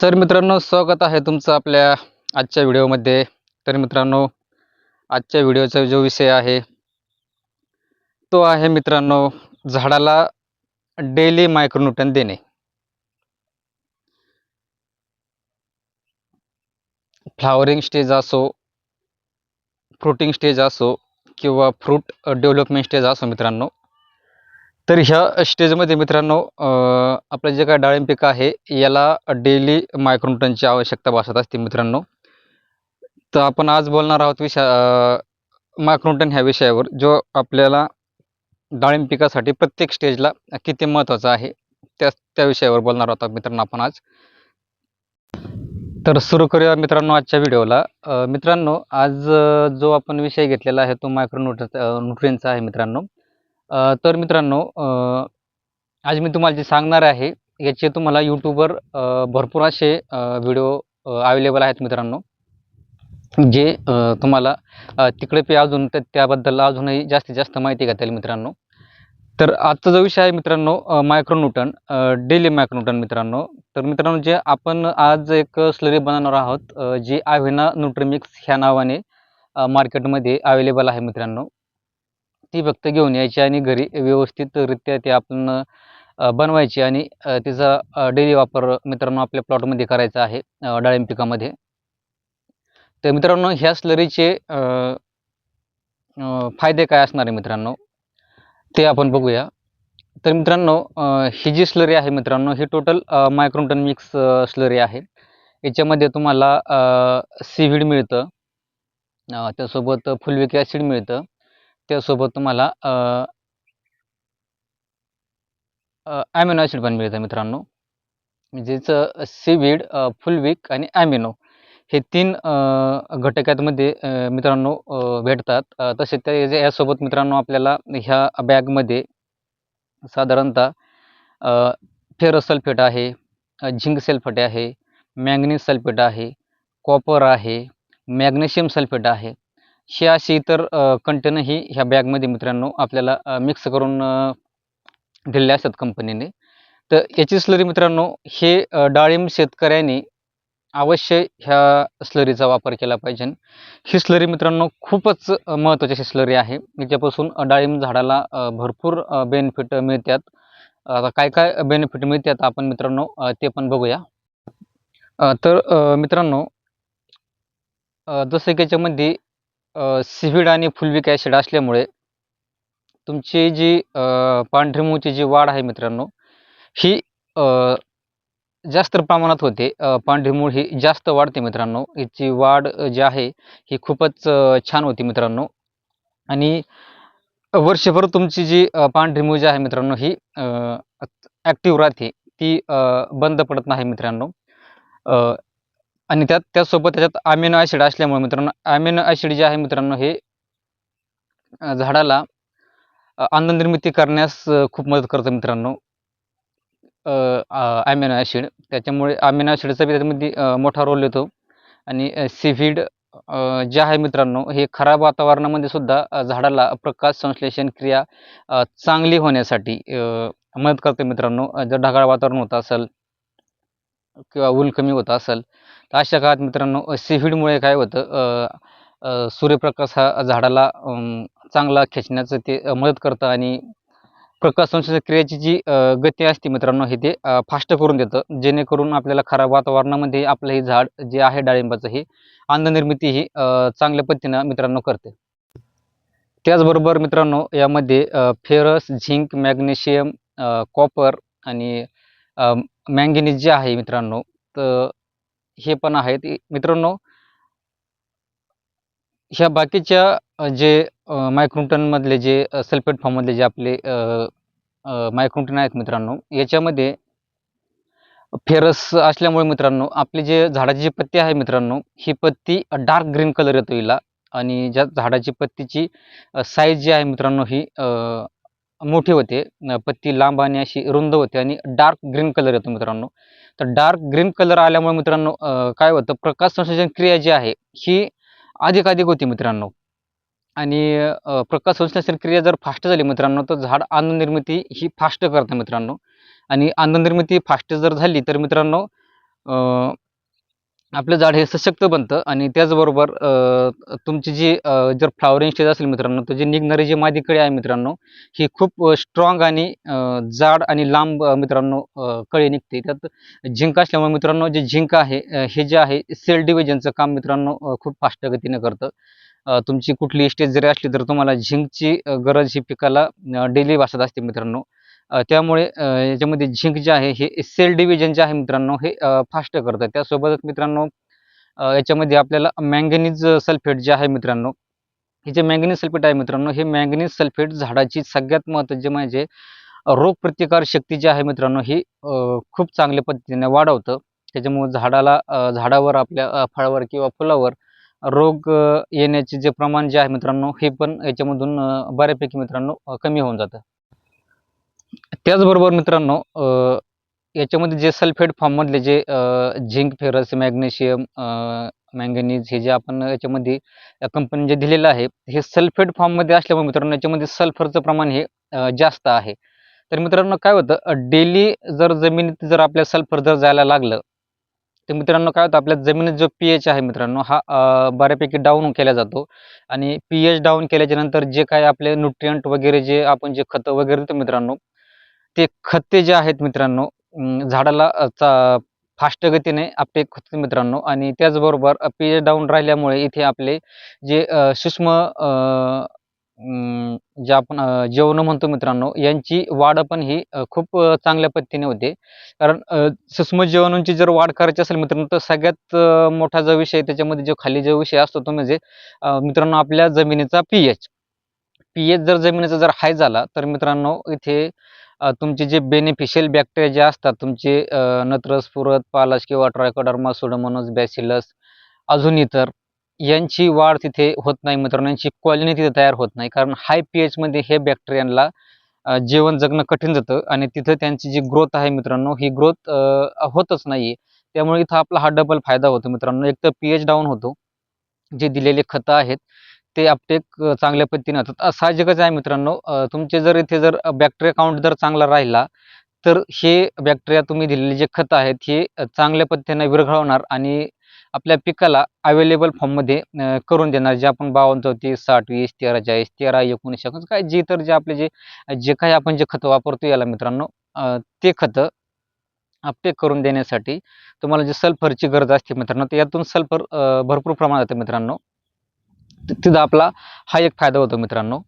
तर मित्रांनो स्वागत आहे तुमचं आपल्या आजच्या व्हिडिओमध्ये. तर मित्रांनो आजच्या व्हिडिओचा जो विषय आहे तो आहे मित्रांनो झाडाला डेली मायक्रोन्यूटन देणे. फ्लावरिंग स्टेज असो फ्रुटिंग स्टेज असो किंवा फ्रूट डेव्हलपमेंट स्टेज असो मित्रांनो तर ह्या स्टेजमध्ये मित्रांनो आपलं जे काय डाळिंब पीक आहे याला डेली मायक्रोन्यूटनची आवश्यकता भासत असते मित्रांनो. तर आपण आज बोलणार आहोत विषा मायक्रोन्यूटन ह्या विषयावर जो आपल्याला डाळिंब पिकासाठी प्रत्येक स्टेजला किती महत्त्वाचा आहे त्या त्या विषयावर बोलणार आहोत मित्रांनो आपण आज. तर सुरू करूया मित्रांनो आजच्या व्हिडिओला. मित्रांनो आज जो आपण विषय घेतलेला आहे तो मायक्रोन्यूट्र न्यूट्रियनचा आहे मित्रांनो. तर मित्रांनो आज मी तुम्हाला जे सांगणार आहे याचे तुम्हाला यूट्यूबवर भरपूर असे व्हिडिओ अवेलेबल आहेत मित्रांनो जे तुम्हाला तिकडे पे अजून तर त्याबद्दल अजूनही जास्तीत जास्त माहिती घेता येईल मित्रांनो. तर आजचा जो विषय आहे मित्रांनो मायक्रोन्यूटन डेली मायक्रोन्यूटन मित्रांनो तर मित्रांनो जे आपण आज एक स्लरी बनवणार आहोत जी आव्हेना न्यूट्रिमिक्स ह्या नावाने मार्केटमध्ये अवेलेबल आहे मित्रांनो. ती फक्त घेऊन यायची आणि घरी व्यवस्थितरित्या ते आपण बनवायची आणि तिचा डेली वापर मित्रांनो आपल्या प्लॉटमध्ये करायचा आहे डाळिंब पिकामध्ये. तर मित्रांनो ह्या स्लरीचे फायदे काय असणार आहे मित्रांनो? ते आपण बघूया. तर मित्रांनो ही जी स्लरी आहे मित्रांनो ही टोटल मायक्रोटन मिक्स स्लरी आहे. याच्यामध्ये तुम्हाला सीव्हीड मिळतं. त्यासोबत फुलविक ॲसिड मिळतं. त्यासोबत तुम्हाला ॲमिनो ॲसिड पण मिळतं मित्रांनो. म्हणजेच सीवीड फुलविक आणि ॲमिनो हे तीन घटक यातमध्ये मित्रांनो भेटतात. तसे त्या यासोबत मित्रांनो आपल्याला ह्या बॅगमध्ये साधारणतः फेरस सल्फेट आहे झिंक सल्फेट आहे मॅंगनीज सल्फेट आहे कॉपर आहे मॅग्नेशियम सल्फेट आहे. हे असे इतर कंटेनही ह्या बॅगमध्ये मित्रांनो आपल्याला मिक्स करून अ, दिलेले असतात कंपनीने तर याची स्लरी मित्रांनो हे डाळिंब शेतकऱ्याने अवश्य ह्या स्लरीचा वापर केला पाहिजे. ही स्लरी मित्रांनो खूपच महत्त्वाची अशी स्लरी आहे. याच्यापासून डाळिंब झाडाला भरपूर बेनिफिट मिळतात. आता काय काय बेनिफिट मिळतात आपण मित्रांनो ते पण बघूया. तर मित्रांनो जसं की याच्यामध्ये सिव्हिड आणि फुलविक ॲसिड असल्यामुळे तुमची जी पांढरीमूची पांढरी मुळची जी वाढ आहे मित्रांनो ही जास्त प्रमाणात होते. पांढरी मूळ ही जास्त वाढते मित्रांनो. हिची वाढ जी आहे ही खूपच छान होती मित्रांनो. आणि वर्षभर तुमची जी अ, पांढरी मूळ जी आहे मित्रांनो ही ॲक्टिव्ह राहते. ती बंद पडत नाही मित्रांनो. आणि त्यात त्याचसोबत त्याच्यात अमिनो ॲसिड असल्यामुळे मित्रांनो अमिनो ॲसिड जे आहे मित्रांनो हे झाडाला आनंदनिर्मिती करण्यास खूप मदत करतं मित्रांनो. ॲमिनो ॲसिड त्याच्यामुळे अमिनो ॲसिडचा बी त्याच्यामध्ये मोठा रोल येतो. आणि सिव्हिड जे आहे मित्रांनो हे खराब वातावरणामध्ये सुद्धा झाडाला प्रकाश संश्लेषण क्रिया चांगली होण्यासाठी मदत करते मित्रांनो. जर ढगाळ वातावरण होत असेल किंवा ऊन कमी होत असेल तर अशा काळात मित्रांनो सीव्हीडमुळे काय होतं सूर्यप्रकाश हा झाडाला चांगला खेचण्याचं ते मदत करतं आणि प्रकाश संश्लेषण क्रियेची जी गती असते मित्रांनो हे ते फास्ट करून देतं. जेणेकरून आपल्याला खराब वातावरणामध्ये आपलं हे झाड जे आहे डाळिंबाचं हे अन्ननिर्मिती ही चांगल्या पद्धतीनं मित्रांनो करते. त्याचबरोबर मित्रांनो यामध्ये फेरस झिंक मॅग्नेशियम कॉपर आणि मॅंगनीज जे आहे मित्रांनो तर हे पण आहेत. मित्रांनो ह्या बाकीच्या जे मायक्रोटनमधले जे सल्फेट फॉर्ममधले जे आपले मायक्रोटन आहेत मित्रांनो याच्यामध्ये फेरस असल्यामुळे मित्रांनो आपली जे झाडाची जी पत्ती आहे मित्रांनो ही पत्ती डार्क ग्रीन कलर येतो हिला. आणि ज्या झाडाची पत्तीची साईज जी आहे मित्रांनो ही मोठी होते पत्ती लांब आणि अशी रुंद होते आणि डार्क ग्रीन कलर येतो मित्रांनो. तर डार्क ग्रीन कलर आल्यामुळे मित्रांनो काय होतं प्रकाश संश्लेषण क्रिया जी आहे ही अधिक अधिक होती मित्रांनो. आणि प्रकाश संश्लेषण क्रिया जर फास्ट झाली मित्रांनो तर झाड अन्ननिर्मिती ही फास्ट करते मित्रांनो. आणि अन्ननिर्मिती फास्ट जर झाली तर मित्रांनो आपलं झाड हे सशक्त बनतं आणि त्याचबरोबर तुमची जी जर फ्लावरिंग स्टेज असेल मित्रांनो तर जी निघणारी जी मादी कळी आहे मित्रांनो ही खूप स्ट्रॉंग आणि जाड आणि लांब मित्रांनो कळी निघते. त्यात झिंक असल्यामुळे मित्रांनो जे झिंक आहे हे जे आहे सेल डिव्हिजनचं काम मित्रांनो खूप फास्ट गतीने करतं. तुमची कुठली स्टेज जरी असली तर तुम्हाला झिंकची गरज ही पिकाला डेली भासत असते मित्रांनो. त्यामुळे याच्यामध्ये झिंक जे आहे हे सेल डिव्हिजन जे आहे मित्रांनो हे फास्ट करतं त्यासोबतच मित्रांनो याच्यामध्ये आपल्याला मॅंगनीज सल्फेट जे आहे मित्रांनो हे जे मॅंगनीज सल्फेट आहे मित्रांनो हे मॅंगनीज सल्फेट झाडाची सगळ्यात महत्त्वाचे म्हणजे रोगप्रतिकार शक्ती जी आहे मित्रांनो ही खूप चांगल्या पद्धतीने वाढवतं. त्याच्यामुळे झाडाला झाडावर आपल्या फळावर किंवा फुलावर रोग येण्याचे जे प्रमाण जे आहे मित्रांनो हे पण याच्यामधून बऱ्यापैकी मित्रांनो कमी होऊन जातं. त्याचबरोबर मित्रांनो याच्यामध्ये जे सल्फेट फॉर्ममधले जे झिंक फेरस मॅग्नेशियम मॅंगनीज हे जे आपण याच्यामध्ये कंपनी जे दिलेलं आहे हे सल्फेट फॉर्ममध्ये असल्यामुळे मित्रांनो याच्यामध्ये सल्फरचं प्रमाण हे जास्त आहे. तर मित्रांनो काय होतं डेली जर जमिनीत जर आपल्या सल्फर जर जायला लागलं तर मित्रांनो काय होतं आपल्या जमिनीत जो पी एच आहे मित्रांनो हा बऱ्यापैकी डाऊन केला जातो. आणि पी एच डाऊन केल्याच्यानंतर जे काय आपले न्यूट्रियंट वगैरे जे आपण जे खतं वगैरे देतो मित्रांनो ते खते जे आहेत मित्रांनो झाडाला चा फास्ट गतीने आपटे होते मित्रांनो. आणि त्याचबरोबर पीएच डाऊन राहिल्यामुळे इथे आपले जे सूक्ष्म जे आपण जेवण म्हणतो मित्रांनो यांची वाढ पण ही खूप चांगल्या पद्धतीने होते. कारण सूक्ष्म जेवणांची जर वाढ करायची असेल मित्रांनो तर सगळ्यात मोठा जो विषय त्याच्यामध्ये जो खाली जो विषय असतो तो म्हणजे मित्रांनो आपल्या जमिनीचा पीएच पीएच जर जमिनीचा जर हाय झाला तर मित्रांनो इथे तुमचे जे बेनिफिशियल बॅक्टेरिया जे असतात तुमचे नत्रस पुरत पालस किंवा ट्रायकोडर्मा सोडोमोनस बॅसिलस अजून इतर यांची वाढ तिथे होत नाही मित्रांनो. यांची कॉलनी तिथे तयार होत नाही. कारण हाय पी एचमध्ये हे बॅक्टेरियांना जेवण जीवन जगणं कठीण जातं आणि तिथं त्यांची जी ग्रोथ आहे मित्रांनो ही ग्रोथ होतच नाही त्यामुळे इथं आपला हा डबल फायदा होतो मित्रांनो. एक तर पी एच डाऊन होतो जे दिलेले खतं आहेत ते अपटेक चांगल्या पद्धतीने होतात. साहजिकच आहे मित्रांनो तुमचे जर इथे जर बॅक्टेरिया काउंट जर चांगला राहिला तर हे बॅक्टेरिया तुम्ही दिलेले जे खतं आहेत हे चांगल्या पद्धतीने विरघळवणार आणि आपल्या पिकाला अवेलेबल फॉर्ममध्ये करून देणार. जे आपण बावन्न चौतीस साठ वीस तेरा चाळीस तेरा एकोणीस एकोणीस काय जे तर जे आपले जे जे काही आपण जे खतं वापरतो याला मित्रांनो ते खतं अपटेक करून देण्यासाठी तुम्हाला जे सल्फरची गरज असते मित्रांनो तर यातून सल्फर भरपूर प्रमाणात येते मित्रांनो. तिथं आपला हा एक फायदा होतो मित्रांनो.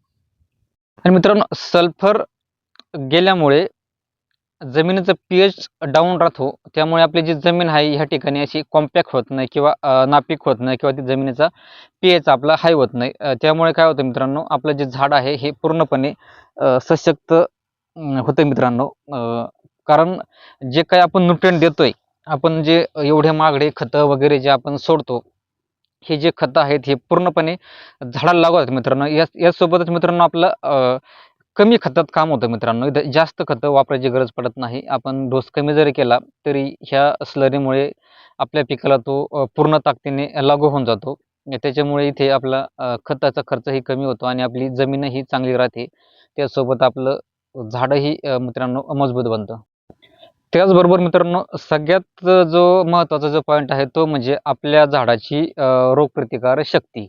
आणि मित्रांनो सल्फर गेल्यामुळे जमिनीचं पी एच डाऊन राहतो. त्यामुळे आपली जी जमीन आहे ह्या ठिकाणी अशी कॉम्पॅक्ट होत नाही किंवा नापीक होत नाही किंवा ती जमिनीचा पी एच आपला हाय होत नाही. त्यामुळे काय होतं मित्रांनो आपलं जे झाड आहे हे पूर्णपणे सशक्त होतं मित्रांनो. कारण जे काही आपण न्यूट्रिएंट देतोय आपण जे एवढे महागडे खतं वगैरे जे आपण सोडतो हे जे खतं आहेत हे पूर्णपणे झाडाला लागू आहेत मित्रांनो. या यासोबतच मित्रांनो आपलं कमी खतात काम होतं मित्रांनो. इथं जास्त खतं वापरायची गरज पडत नाही. आपण डोस कमी जरी केला तरी ह्या स्लरीमुळे आपल्या पिकाला तो पूर्ण ताकदीने लागू होऊन जातो. त्याच्यामुळे इथे आपला खताचा खर्चही कमी होतो आणि आपली जमीनही चांगली राहते. त्यासोबत आपलं झाडंही मित्रांनो मजबूत बनतं. त्याचबरोबर मित्रांनो सगळ्यात जो महत्त्वाचा जो पॉईंट आहे तो म्हणजे आपल्या झाडाची रोगप्रतिकार शक्ती.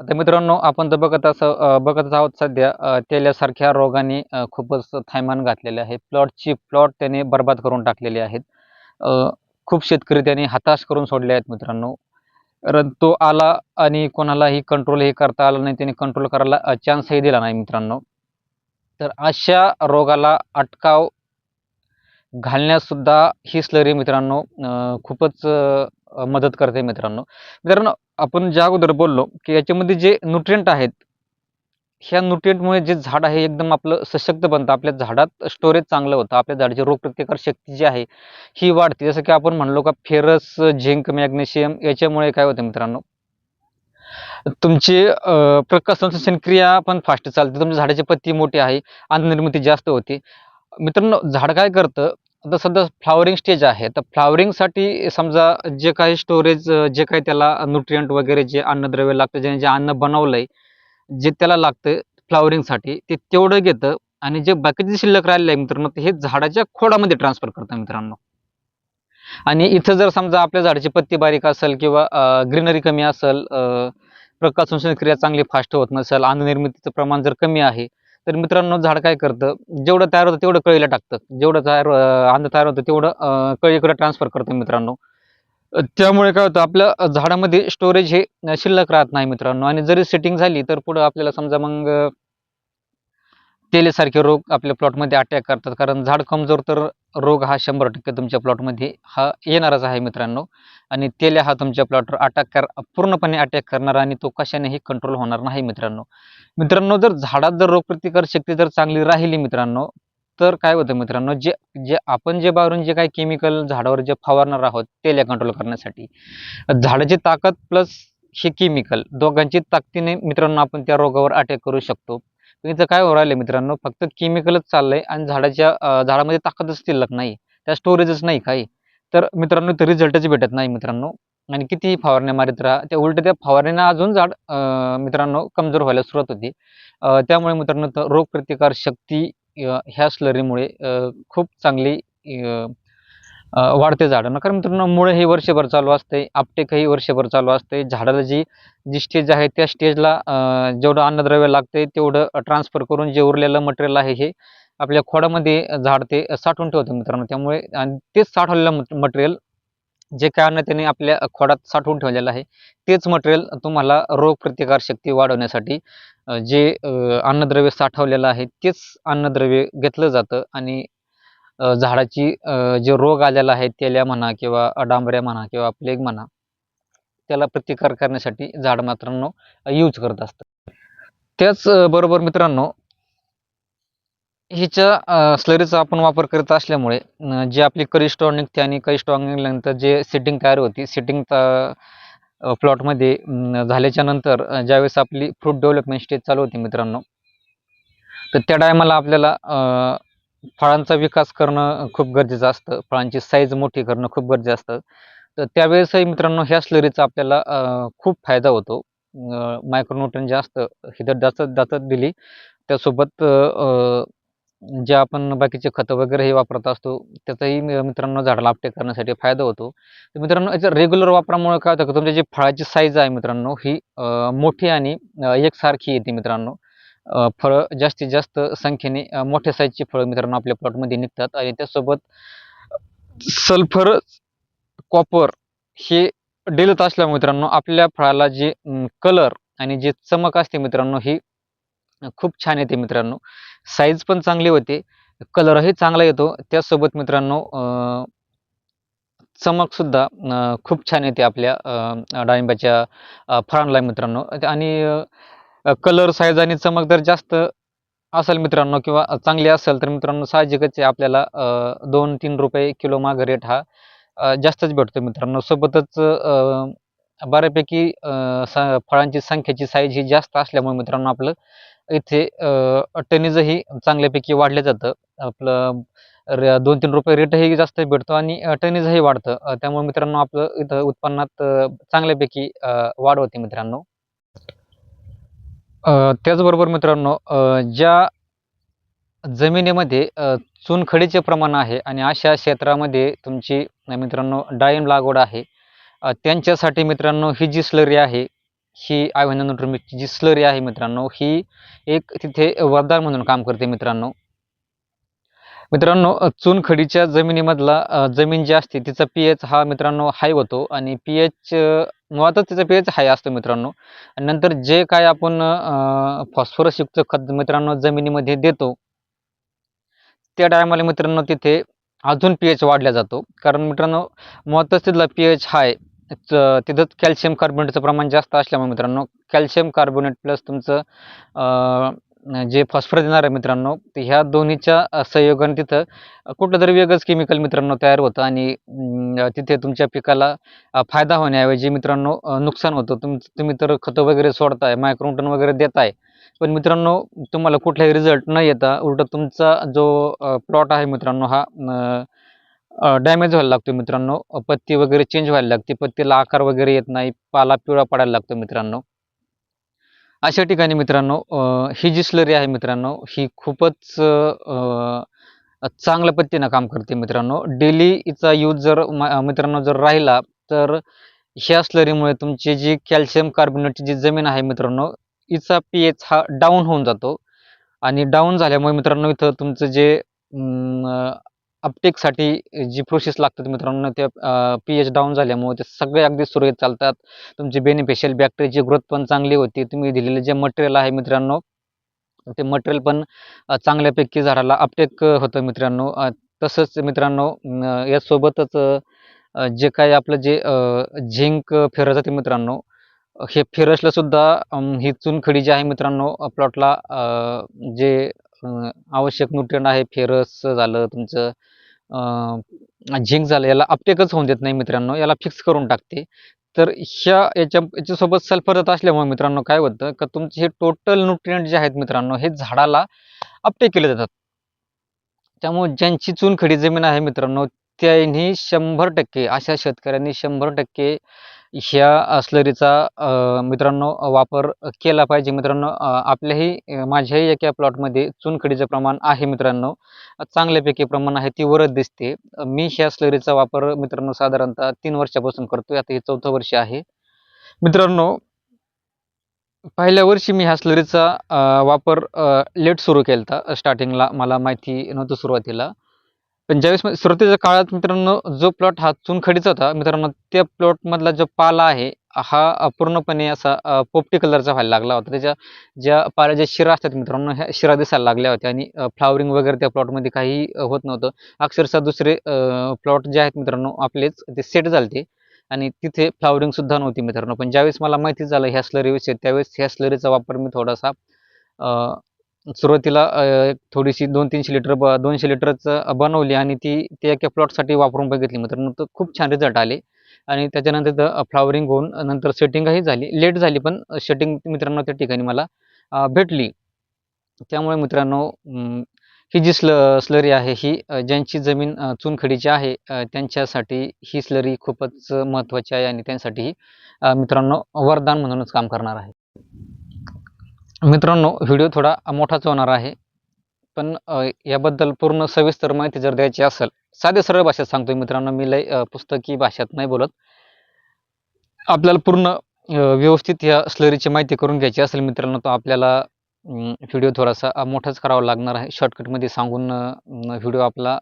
आता मित्रांनो आपण तर बघत असं बघतच आहोत सध्या तेल्यासारख्या रोगाने खूपच थैमान घातलेले आहे. प्लॉटची प्लॉट त्याने बर्बाद करून टाकलेले आहेत. खूप शेतकरी त्याने हताश करून सोडले आहेत मित्रांनो. कारण तो आला आणि कोणालाही कंट्रोल हे करता आला नाही त्याने कंट्रोल करायला चान्सही दिला नाही मित्रांनो. तर अशा रोगाला अटकाव घालण्यासुद्धा ही स्लरी मित्रांनो खूपच मदत करते मित्रांनो. मित्रांनो आपण ज्या अगोदर बोललो की याच्यामध्ये जे न्यूट्रियंट आहेत ह्या न्यूट्रियंटमुळे जे झाड आहे एकदम आपलं सशक्त बनतं. आपल्या झाडात स्टोरेज चांगलं होतं. आपल्या झाडाची रोगप्रतिकार शक्ती जी आहे ही वाढते. जसं की आपण म्हणलो का फेरस झिंक मॅग्नेशियम याच्यामुळे काय होतं मित्रांनो? तुमची प्रकाशन प्रकाश संश्लेषण क्रिया पण फास्ट चालते. तुमच्या झाडाची पत्ती मोठी आहे अन्ननिर्मिती जास्त होते. मित्रांनो झाड काय करतं? आता सध्या फ्लावरिंग स्टेज आहे. तर फ्लावरिंगसाठी समजा जे काही स्टोरेज जे काही त्याला न्यूट्रियंट वगैरे जे अन्नद्रव्य लागतं ज्याने जे अन्न बनवलंय जे त्याला लागतं फ्लावरिंगसाठी ते तेवढं घेतं आणि जे बाकीचे शिल्लक राहिलेलं आहे मित्रांनो ते हे झाडाच्या खोडामध्ये ट्रान्सफर करतं मित्रांनो. आणि इथं जर समजा आपल्या झाडाची पत्ती बारीक असेल किंवा ग्रीनरी कमी असेल अं, प्रकाश संशोधन क्रिया चांगली फास्ट होत नसेल अन्ननिर्मितीचं प्रमाण जर कमी आहे तर मित्रांनो झाड काय करतं? जेवढं तयार होतं तेवढं कळीला टाकतं. जेवढं तयार अं, अन्न तयार होतं तेवढं कळीकडे ट्रान्सफर करतं मित्रांनो. त्यामुळे काय होतं आपल्या झाडामध्ये स्टोरेज हे शिल्लक राहत नाही मित्रांनो. आणि जरी सेटिंग झाली तर पुढं आपल्याला समजा मग तेलेसारखे रोग आपल्या प्लॉटमध्ये अटॅक करतात. कारण झाड कमजोर तर रोग हा शंभर टक्के तुमच्या प्लॉटमध्ये हा येणारच आहे मित्रांनो. आणि तेल्या हा तुमच्या प्लॉटवर अटॅक कर पूर्णपणे अटॅक करणार आणि तो कशानेही कंट्रोल होणार नाही मित्रांनो. मित्रांनो जर झाडात जर रोगप्रतिकार शक्ती जर चांगली राहिली मित्रांनो तर काय होतं मित्रांनो जे जे आपण जे बाहेरून जे काही केमिकल झाडावर जे फवारणार आहोत तेल्या कंट्रोल करण्यासाठी. झाडाची ताकद प्लस हे केमिकल दोघांची ताकदीने मित्रांनो आपण त्या रोगावर अटॅक करू शकतो. इथं काय होऊ राहिलं मित्रांनो? फक्त केमिकलच चाललंय आणि झाडाच्या झाडामध्ये ताकदच शिल्लक नाही. त्या स्टोरेजच नाही काही. तर मित्रांनो ते रिझल्टच भेटत नाही मित्रांनो. आणि कितीही फवारण्या मारित राहा? त्या उलट त्या फवारण्यानं अजून झाड मित्रांनो कमजोर व्हायला सुरुवात होती. त्यामुळे मित्रांनो तर रोगप्रतिकार शक्ती ह्या स्लरीमुळे खूप चांगली वाढते झाडांना कारण मित्रांनो मुळे हे वर्षभर चालू असते आपटेकही वर्षभर चालू असते झाडाला जी जी स्टेज आहे त्या स्टेजला जेवढं अन्नद्रव्य लागते तेवढं ट्रान्सफर करून जे उरलेलं मटेरियल आहे हे आपल्या खोडामध्ये झाड ते साठवून ठेवते मित्रांनो. त्यामुळे आणि तेच साठवलेलं मटेरियल जे काय अन्न त्याने आपल्या खोडात साठवून ठेवलेलं आहे तेच मटेरियल तुम्हाला रोग शक्ती वाढवण्यासाठी जे अन्नद्रव्य साठवलेलं आहे तेच अन्नद्रव्य घेतलं जातं. आणि झाडाची जे रोग आलेला आहे तेल्या म्हणा किंवा डांबऱ्या म्हणा किंवा प्लेग म्हणा त्याला प्रतिकार करण्यासाठी झाड मित्रांनो यूज करत असतात. त्याच बरोबर मित्रांनो हिच्या स्लरीचा आपण वापर करत असल्यामुळे जे जी आपली करी स्टॉक निघते आणि करी स्टॉक निघाल्यानंतर जे सिटिंग तयार होती सिटिंग प्लॉटमध्ये झाल्याच्यानंतर ज्यावेळेस आपली फ्रूट डेव्हलपमेंट स्टेज चालू होती मित्रांनो तर त्या टायमाला आपल्याला फळांचा विकास करणं खूप गरजेचं असतं. फळांची साईज मोठी करणं खूप गरजेचं असतं. तर त्यावेळेसही मित्रांनो ह्या स्लरीचा आपल्याला खूप फायदा होतो. मायक्रोन्यूट्रन जे असतं हे जर जास्त जास्त दिली त्यासोबत जे आपण बाकीचे खतं वगैरे हे वापरत असतो त्याचाही मित्रांनो झाडाला आपटे करण्यासाठी फायदा होतो. तर मित्रांनो याच्या रेग्युलर वापरामुळे काय होतं की तुमच्या जी फळाची साईज आहे मित्रांनो ही मोठी आणि एकसारखी येते मित्रांनो. फळं जास्तीत जास्त संख्येने मोठ्या साईजची फळं मित्रांनो आपल्या प्लॉटमध्ये निघतात. आणि त्यासोबत सल्फर कॉपर हे डेलत असल्यामुळे मित्रांनो आपल्या फळाला जे कलर आणि जे चमक असते मित्रांनो ही खूप छान येते मित्रांनो. साईज पण चांगली होते कलरही चांगला येतो. त्यासोबत मित्रांनो चमकसुद्धा खूप छान येते आपल्या डाळिंबाच्या फळांला फळांना मित्रांनो. आणि कलर साईज आणि चमक जर जास्त असेल मित्रांनो किंवा चांगली असेल तर मित्रांनो साहजिकच आहे आपल्याला दोन तीन रुपये किलो माग रेट हा जास्तच भेटतो मित्रांनो. सोबतच बऱ्यापैकी फळांची संख्येची साईज ही जास्त असल्यामुळे मित्रांनो आपलं इथे अं, टनेजही चांगल्यापैकी वाढलं जातं. आपलं दोन तीन रुपये रेटही जास्त भेटतो आणि अं, टनेजही वाढतं. त्यामुळे मित्रांनो आपलं इथं उत्पन्नात चांगल्यापैकी वाढ होते मित्रांनो. त्याचबरोबर मित्रांनो ज्या जमिनीमध्ये चुनखडीचे प्रमाण आहे आणि अशा क्षेत्रामध्ये तुमची मित्रांनो डाळिंब लागवड आहे त्यांच्यासाठी मित्रांनो ही जी स्लरी आहे ही आयव्हॅनोट्रोमिकची जी स्लरी आहे मित्रांनो ही एक तिथे वरदान म्हणून काम करते मित्रांनो. मित्रांनो चुनखडीच्या जमिनीमधला जमीन जी असते तिचा पी एच हा मित्रांनो हाय होतो आणि पी एच मुळातच तिचा पी एच हाय असतो मित्रांनो. आणि नंतर जे काय आपण फॉस्फरसयुक्त खत मित्रांनो जमिनीमध्ये देतो त्या टायमाला मित्रांनो तिथे अजून पी एच वाढला जातो. कारण मित्रांनो मुळातच तिथला पी एच हाय तिथं कॅल्शियम कार्बोनेटचं प्रमाण जास्त असल्यामुळे मित्रांनो कॅल्शियम कार्बोनेट प्लस तुमचं जे फॉस्फरस देणार आहे मित्रांनो तर ह्या दोन्हीच्या संयोगाने तिथं कुठलं तरी वेगळंच केमिकल मित्रांनो तयार होतं आणि तिथे तुमच्या पिकाला फायदा होण्याऐवजी मित्रांनो नुकसान होतं. तुम तुम्ही तर खतं वगैरे सोडताय मायक्रोटन वगैरे देताय. पण मित्रांनो तुम्हाला कुठलाही रिझल्ट न येता उलट तुमचा जो प्लॉट आहे मित्रांनो हा डॅमेज व्हायला लागतो मित्रांनो. पत्ती वगैरे चेंज व्हायला लागते. पत्तीला आकार वगैरे येत नाही. पाला पिवळा पडायला लागतो मित्रांनो. अशा ठिकाणी मित्रांनो ही जी स्लरी आहे मित्रांनो ही खूपच चांगल्या पद्धतीनं काम करते मित्रांनो. डेली हिचा यूज जर मित्रांनो जर राहिला तर ह्या स्लरीमुळे तुमची जी कॅल्शियम कार्बोनेटची जी जमीन आहे मित्रांनो हिचा पी एच हा डाऊन होऊन जातो. आणि डाऊन झाल्यामुळे मित्रांनो इथं तुमचं जे अपटेकसाठी जी प्रोसेस लागतात मित्रांनो ते पी एच डाऊन झाल्यामुळे ते सगळे अगदी सुरळीत चालतात. तुमची बेनिफिशियल बॅक्टेरियाची ग्रोथ पण चांगली होती तुम्ही दिलेले जे मटेरियल आहे मित्रांनो ते मटेरियल पण चांगल्यापैकी झाडाला अपटेक होतं मित्रांनो. तसंच मित्रांनो यासोबतच जे काही आपलं जे झिंक फेरत जाते मित्रांनो हे फेरसला सुद्धा ही चुनखडी जी आहे मित्रांनो प्लॉटला जे आवश्यक न्यूट्रियन आहे फेरस झालं तुमचं झिंक झालं याला अपटेकच होऊन देत नाही मित्रांनो याला फिक्स करून टाकते. तर ह्या याच्या याच्यासोबत सल्फर जात असल्यामुळे मित्रांनो काय होतं का तुमचे हे टोटल न्यूट्रिएंट जे आहेत मित्रांनो हे झाडाला अपटेक केले जातात. त्यामुळे ज्यांची चुनखडी जमीन आहे मित्रांनो त्यांनी शंभर टक्के अशा शेतकऱ्यांनी शंभर टक्के ह्या स्लरीचा मित्रांनो वापर केला पाहिजे. मित्रांनो आपल्याही माझ्याही एका प्लॉटमध्ये चुनखडीचं प्रमाण आहे मित्रांनो. चांगल्यापैकी प्रमाण आहे ती वरच दिसते. मी ह्या स्लरीचा वापर मित्रांनो साधारणतः तीन वर्षापासून करतोय. आता हे चौथं वर्ष आहे. मित्रांनो पहिल्या वर्षी मी ह्या स्लरीचा वापर लेट सुरू केला होता स्टार्टिंगला मला माहिती नव्हतं सुरुवातीला. पण ज्यावेळेस सुरुवातीच्या काळात मित्रांनो जो प्लॉट हा चुनखडीचा होता मित्रांनो त्या प्लॉटमधला जो पाला आहे हा पूर्णपणे असा पोपटी कलरचा व्हायला लागला होता. त्याच्या ज्या पाल्याच्या शिरा असतात मित्रांनो ह्या शिरा दिसायला लागल्या होत्या आणि फ्लावरिंग वगैरे त्या प्लॉटमध्ये काही होत नव्हतं. अक्षरशः दुसरे प्लॉट जे आहेत मित्रांनो आपलेच ते सेट झालते आणि तिथे फ्लावरिंग सुद्धा नव्हती मित्रांनो. पण ज्यावेळेस मला माहिती झालं ह्या स्लरीविषयी त्यावेळेस ह्या स्लरीचा वापर मी थोडासा सुरुवातीला थोडीशी दोन तीनशे लिटर ब दोनशे लिटरचं बनवली आणि ती ते एका प्लॉटसाठी वापरून बघितली. मित्रांनो तर खूप छान रिझल्ट आले. आणि त्याच्यानंतर फ्लावरिंग होऊन नंतर सेटिंगही झाली. लेट झाली पण सेटिंग मित्रांनो त्या ठिकाणी मला भेटली. त्यामुळे मित्रांनो ही जी स्ल स्लरी आहे ही ज्यांची जमीन चुनखडीची आहे त्यांच्यासाठी ही स्लरी खूपच महत्त्वाची आहे आणि त्यांसाठी ही मित्रांनो वरदान म्हणूनच काम करणार आहे. मित्रांनो व्हिडिओ थोडा मोठाच होणार आहे पण याबद्दल पूर्ण सविस्तर माहिती जर द्यायची असेल साध्या सरळ भाषेत सांगतोय मित्रांनो मी लय पुस्तकी भाषेत नाही बोलत. आपल्याला पूर्ण व्यवस्थित या स्लरीची माहिती करून घ्यायची असेल मित्रांनो तर आपल्याला व्हिडिओ थोडासा मोठाच करावा लागणार आहे. शॉर्टकटमध्ये सांगून व्हिडिओ आपला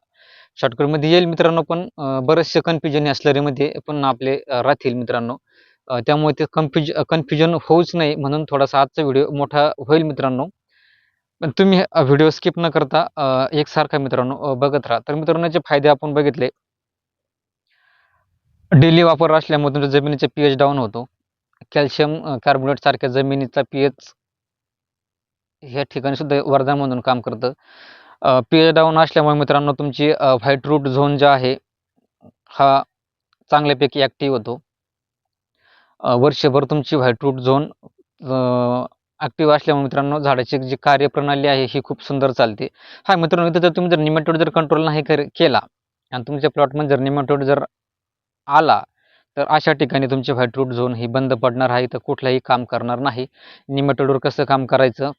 शॉर्टकटमध्ये येईल मित्रांनो पण बरेचसे कन्फ्युजन या स्लरीमध्ये पण आपले राहतील मित्रांनो. त्यामुळे ते कन्फ्युज कन्फ्युजन होऊच नाही म्हणून थोडासा आजचा व्हिडिओ मोठा होईल मित्रांनो. पण तुम्ही व्हिडिओ स्किप न करता एकसारखा मित्रांनो बघत राहा. तर मित्रांनो याचे फायदे आपण बघितले डेली वापर असल्यामुळे तुमच्या जमिनीचा पी एच डाऊन होतो कॅल्शियम कार्बोनेट सारख्या जमिनीचा पी एच ह्या ठिकाणी सुद्धा वरदान म्हणून काम करतं. पी एच डाऊन असल्यामुळे मित्रांनो तुमची व्हाईट रूट झोन जो आहे हा चांगल्यापैकी ॲक्टिव्ह होतो. वर्षभर तुमची व्हायट्रूट रूट झोन ॲक्टिव्ह असल्यामुळे मित्रांनो झाडाची जी कार्यप्रणाली आहे ही खूप सुंदर चालते. हा मित्रांनो इथं जर तुम्ही जर निमेटोड जर कंट्रोल नाही कर केला आणि तुमच्या प्लॉटमध्ये जर निमेटोड जर आला तर अशा ठिकाणी तुमची व्हायट्रूट रूट झोन ही बंद पडणार आहे. तर कुठलंही काम करणार नाही. निमेटोडवर कसं काम करायचं?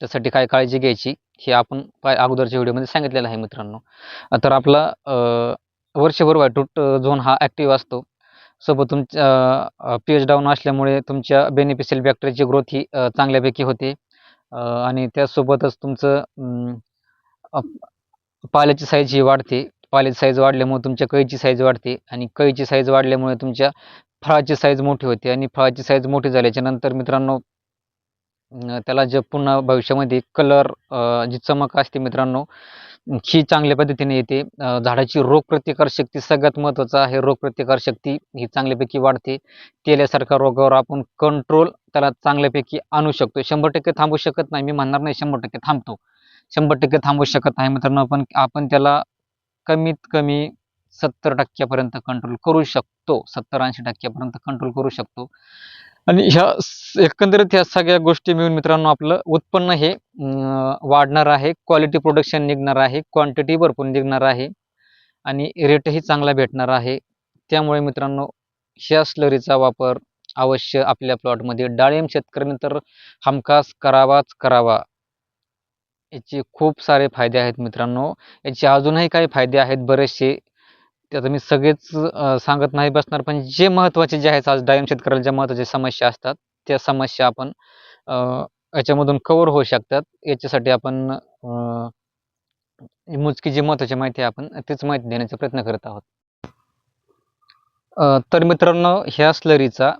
त्यासाठी काय काळजी घ्यायची? हे आपण पाय अगोदरच्या व्हिडिओमध्ये सांगितलेलं आहे मित्रांनो. तर आपला वर्षभर व्हायट्रूट रूट झोन हा ॲक्टिव्ह असतो. सोबत तुमच्या पी एच डाऊन असल्यामुळे तुमच्या बेनिफिशियल बॅक्टेरियाची ग्रोथ ही चांगल्यापैकी होते. आणि त्यासोबतच तुमचं पाल्याची साईज ही वाढते. पाल्याची साईज वाढल्यामुळे तुमच्या कळीची साईज वाढते आणि कळीची साईज वाढल्यामुळे तुमच्या फळाची साईज मोठी होते आणि फळाची साईज मोठी झाल्याच्यानंतर मित्रांनो त्याला जे पुन्हा भविष्यामध्ये कलर जी चमक असते मित्रांनो ही चांगल्या पद्धतीने येते. झाडाची रोगप्रतिकार शक्ती सगळ्यात महत्त्वाचं आहे. रोगप्रतिकार शक्ती ही चांगल्यापैकी वाढते. तेल्यासारख्या रोगावर आपण कंट्रोल त्याला चांगल्यापैकी आणू शकतो. शंभर टक्के थांबू शकत नाही. मी म्हणणार नाही शंभर टक्के थांबतो. शंभर टक्के थांबू शकत नाही मित्रांनो. पण आपण त्याला कमीत कमी सत्तर टक्क्यापर्यंत कंट्रोल करू शकतो. सत्तर ऐंशी टक्क्यापर्यंत कंट्रोल करू शकतो. आणि ह्या स- एकंदरीत ह्या सगळ्या गोष्टी मिळून मित्रांनो आपलं उत्पन्न हे वाढणार आहे. क्वालिटी प्रोडक्शन निघणार आहे. क्वांटिटी भरपूर निघणार आहे. आणि रेटही चांगला भेटणार आहे. त्यामुळे मित्रांनो ह्या स्लरीचा वापर अवश्य आपल्या प्लॉटमध्ये डाळिंब शेतकऱ्यांनी तर हमखास करावाच करावा. याचे खूप सारे फायदे आहेत मित्रांनो. याचे अजूनही काही फायदे आहेत बरेचसे. त्याचं मी सगळेच सांगत नाही बसणार पण जे महत्त्वाचे जे आहेत आज डायम शेतकऱ्याला ज्या महत्त्वाच्या समस्या असतात त्या समस्या आपण याच्यामधून कवर होऊ शकतात. याच्यासाठी आपण मोजकी जी महत्त्वाची माहिती आहे आपण तीच माहिती देण्याचा प्रयत्न करत आहोत. तर मित्रांनो ह्या स्लरीचा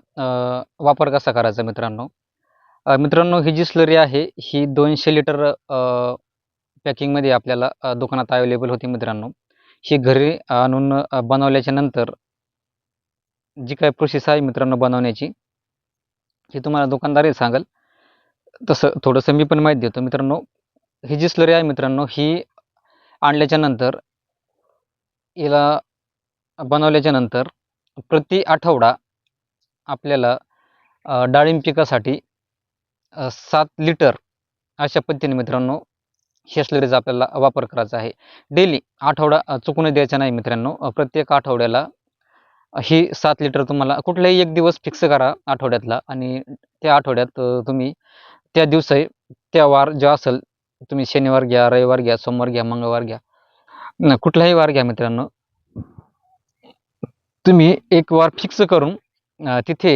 वापर कसा करायचा मित्रांनो? मित्रांनो ही जी स्लरी आहे ही दोनशे लिटर पॅकिंगमध्ये आपल्याला दुकानात अवेलेबल होती मित्रांनो. ही घरी आणून बनवल्याच्या नंतर जी काय प्रोसेस आहे मित्रांनो बनवण्याची ही तुम्हाला दुकानदारही सांगेल. तसं थोडंसं मी पण माहिती देतो मित्रांनो. ही जी स्लरी आहे मित्रांनो ही आणल्याच्या नंतर हिला बनवल्याच्या नंतर प्रति आठवडा आपल्याला डाळिंब पिकासाठी सात लिटर अशा पद्धतीने मित्रांनो ह्या स्लरीचा आपल्याला वापर करायचा आहे. डेली आठवडा चुकून द्यायचा नाही मित्रांनो. प्रत्येक आठवड्याला ही सात लिटर तुम्हाला कुठलाही एक दिवस फिक्स करा आठवड्यातला आणि त्या आठवड्यात तुम्ही त्या दिवशी त्या वार जो असेल तुम्ही शनिवार घ्या रविवार घ्या सोमवार घ्या मंगळवार घ्या. कुठलाही वार घ्या मित्रांनो. तुम्ही एक वार फिक्स करून तिथे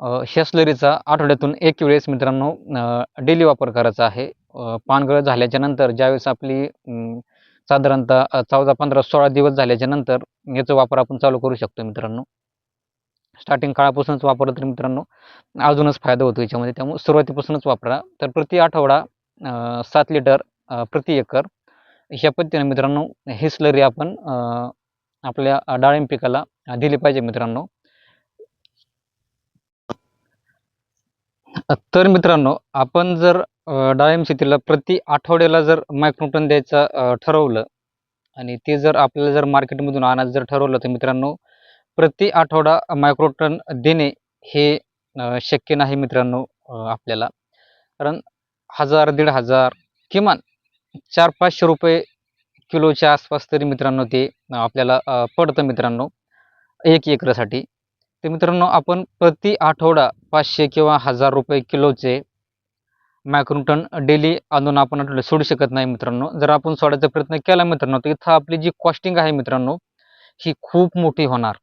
अ, ह्या स्लरीचा आठवड्यातून एक वेळेस मित्रांनो डेली वापर करायचा आहे. पानगळ झाल्याच्यानंतर ज्यावेळेस आपली साधारणतः चौदा पंधरा सोळा दिवस झाल्याच्यानंतर याचा वापर आपण चालू करू शकतो मित्रांनो. स्टार्टिंग काळापासूनच वापरलं तर मित्रांनो अजूनच फायदा होतो याच्यामध्ये. त्यामुळे सुरुवातीपासूनच वापरा. तर प्रति आठवडा सात लिटर प्रति एकर ह्या पद्धतीने मित्रांनो हे स्लरी आपण आपल्या डाळिंब पिकाला दिली पाहिजे मित्रांनो. तर मित्रांनो आपण जर डाळिंब शेतीला प्रति आठवड्याला जर मायक्रोटन द्यायचं ठरवलं आणि ते जर आपल्याला जर मार्केटमधून आणायचं जर ठरवलं तर मित्रांनो प्रति आठवडा मायक्रोटन देणे हे शक्य नाही मित्रांनो आपल्याला. कारण हजार दीड हजार किमान चार पाचशे रुपये किलोच्या आसपास तरी मित्रांनो ते आपल्याला पडतं मित्रांनो एक एकरासाठी. तर मित्रांनो आपण प्रति आठवडा पाचशे किंवा हजार रुपये किलोचे मायक्रोटन डेली आणून आपण आठवलं सोडू शकत नाही मित्रांनो. जर आपण सोडायचा प्रयत्न केला मित्रांनो तर इथं आपली जी कॉस्टिंग आहे मित्रांनो ही खूप मोठी होणार.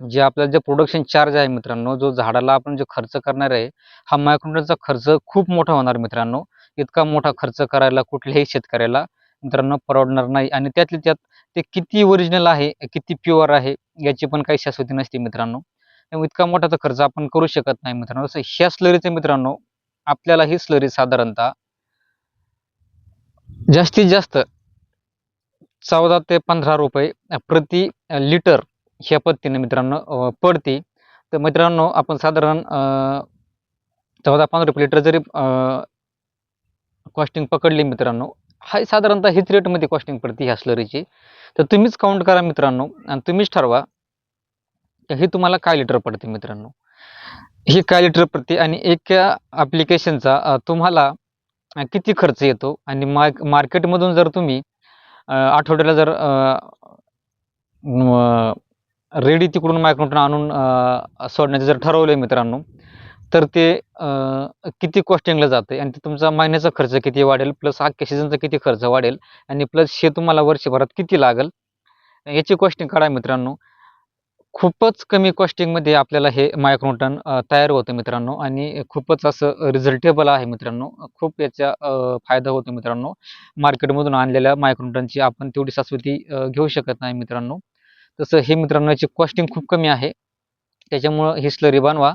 जे आपला जे प्रोडक्शन चार्ज आहे मित्रांनो जो झाडाला आपण जो खर्च करणार आहे हा मायक्रोटनचा खर्च खूप मोठा होणार मित्रांनो. इतका मोठा खर्च करायला कुठल्याही शेतकऱ्याला मित्रांनो परवडणार नाही. आणि त्यातले त्यात ते किती ओरिजिनल आहे किती प्युअर आहे याची पण काही शाश्वती नसते मित्रांनो. इतका मोठा तर खर्च आपण करू शकत नाही मित्रांनो. जसं ह्या स्लरीचे मित्रांनो आपल्याला ही स्लरी साधारणतः जास्तीत जास्त चौदा ते पंधरा रुपये प्रति लिटर ह्या पद्धतीने मित्रांनो पडते. तर मित्रांनो आपण साधारण चौदा पंधरा रुपये लिटर जरी कॉस्टिंग पकडली मित्रांनो हा साधारणतः हीच रेटमध्ये कॉस्टिंग पडते ह्या स्लरीची तर तुम्हीच काउंट करा मित्रांनो आणि तुम्हीच ठरवा हे तुम्हाला काय लिटर पडते मित्रांनो. ही काय लिटर प्रति आणि एका ॲप्लिकेशनचा तुम्हाला किती खर्च येतो? आणि मार्क मार्केटमधून जर तुम्ही आठवड्याला जर रेडी तिकडून मायक्रोटन आणून सोडण्याचं जर ठरवलं मित्रांनो तर ते किती कॉस्टिंगला जाते आणि ते तुमचा महिन्याचा खर्च किती वाढेल? प्लस अख्ख्या सीझनचा किती खर्च वाढेल? आणि प्लस हे तुम्हाला वर्षभरात किती लागेल? याची कॉस्टिंग काढा मित्रांनो. खूपच कमी कॉस्टिंगमध्ये आपल्याला हे मायक्रोटन तयार होतं मित्रांनो. आणि खूपच असं रिझल्टेबल आहे मित्रांनो. खूप याचा फायदा होतो मित्रांनो. मार्केटमधून आणलेल्या मायक्रोटनची आपण तेवढी शाश्वती घेऊ शकत नाही मित्रांनो. तसं हे मित्रांनो याची कॉस्टिंग खूप कमी आहे. त्याच्यामुळं ही स्लरी बनवा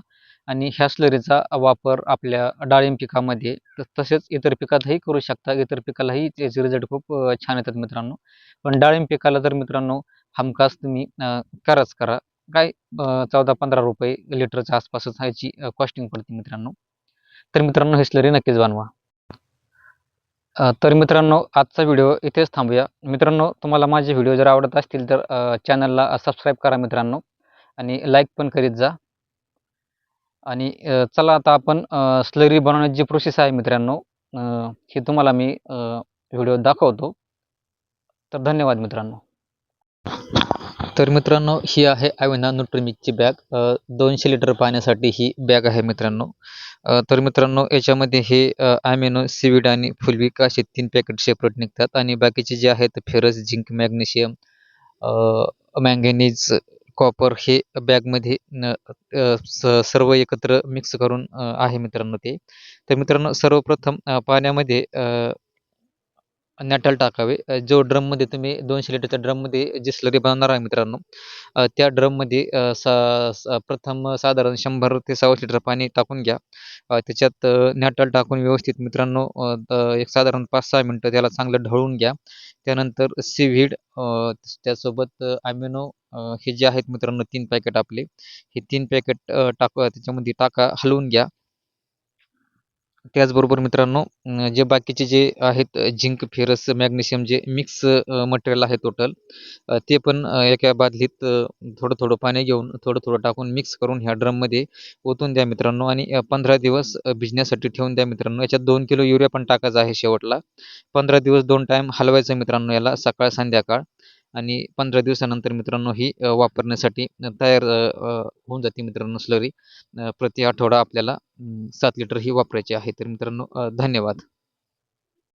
आणि ह्या स्लरीचा वापर आपल्या डाळिंब पिकामध्ये तसेच इतर पिकातही करू शकता. इतर पिकालाही त्याचे रिझल्ट खूप छान येतात मित्रांनो. पण डाळिंब पिकाला तर मित्रांनो हमखास तुम्ही करच कराच करा. काय चौदा पंधरा रुपये लिटरच्या आसपासच ह्याची कॉस्टिंग पडते मित्रांनो. तर मित्रांनो हे स्लरी नक्कीच बनवा. तर मित्रांनो आजचा व्हिडिओ इथेच थांबूया. मित्रांनो तुम्हाला माझे व्हिडिओ जर आवडत असतील तर चॅनलला सबस्क्राईब करा मित्रांनो आणि लाईक पण करीत जा. आणि चला आता आपण स्लरी बनवण्याची जी प्रोसेस आहे मित्रांनो हे तुम्हाला मी व्हिडिओ दाखवतो. तर धन्यवाद मित्रांनो. तर मित्रांनो ही आहे ॲविना न्यूट्रिमिकची बॅग दोनशे लिटर पाण्यासाठी ही बॅग आहे मित्रांनो. तर मित्रांनो याच्यामध्ये हे ॲमिनो सिविड आणि फुलविक असे तीन पॅकेट सेपरेट निघतात. आणि बाकीचे जे आहेत ferrous zinc magnesium manganese copper हे बॅगमध्ये न स सर्व एकत्र मिक्स करून आहे मित्रांनो ते. तर मित्रांनो सर्वप्रथम पाण्यामध्ये नॅटल टाकावे. जो ड्रममध्ये तुम्ही दोनशे लिटरच्या ड्रममध्ये जी स्लरी बनवणार आहे मित्रांनो त्या ड्रममध्ये सा स प्रथम साधारण शंभर ते सव्वाशे लिटर पाणी टाकून घ्या. त्याच्यात नॅटल टाकून व्यवस्थित मित्रांनो एक साधारण पाच सहा मिनटं त्याला चांगलं ढवळून घ्या. त्यानंतर सीव्हीड त्यासोबत ॲम्युनो हे जे आहेत मित्रांनो तीन पॅकेट आपले हे तीन पॅकेट टाक त्याच्यामध्ये टाका हलवून घ्या. त्याचबरोबर मित्रांनो जे बाकीचे जे आहेत झिंक फेरस मॅग्नेशियम जे मिक्स मटेरियल आहे टोटल ते पण एका बादलीत थोडं थोडं पाणी घेऊन थोडं थोडं टाकून मिक्स करून ह्या ड्रममध्ये ओतून द्या मित्रांनो आणि पंधरा दिवस भिजण्यासाठी ठेवून द्या मित्रांनो. याच्यात दोन किलो युरिया पण टाकायचा आहे शेवटला. पंधरा दिवस दोन टाईम हलवायचं मित्रांनो याला सकाळ संध्याकाळ आणि पंधरा दिवसानंतर मित्रांनो ही वापरण्यासाठी तयार होऊन जाते मित्रांनो स्लरी प्रति आठवडा आपल्याला सात लिटर ही वापरायची आहे. तर मित्रांनो धन्यवाद.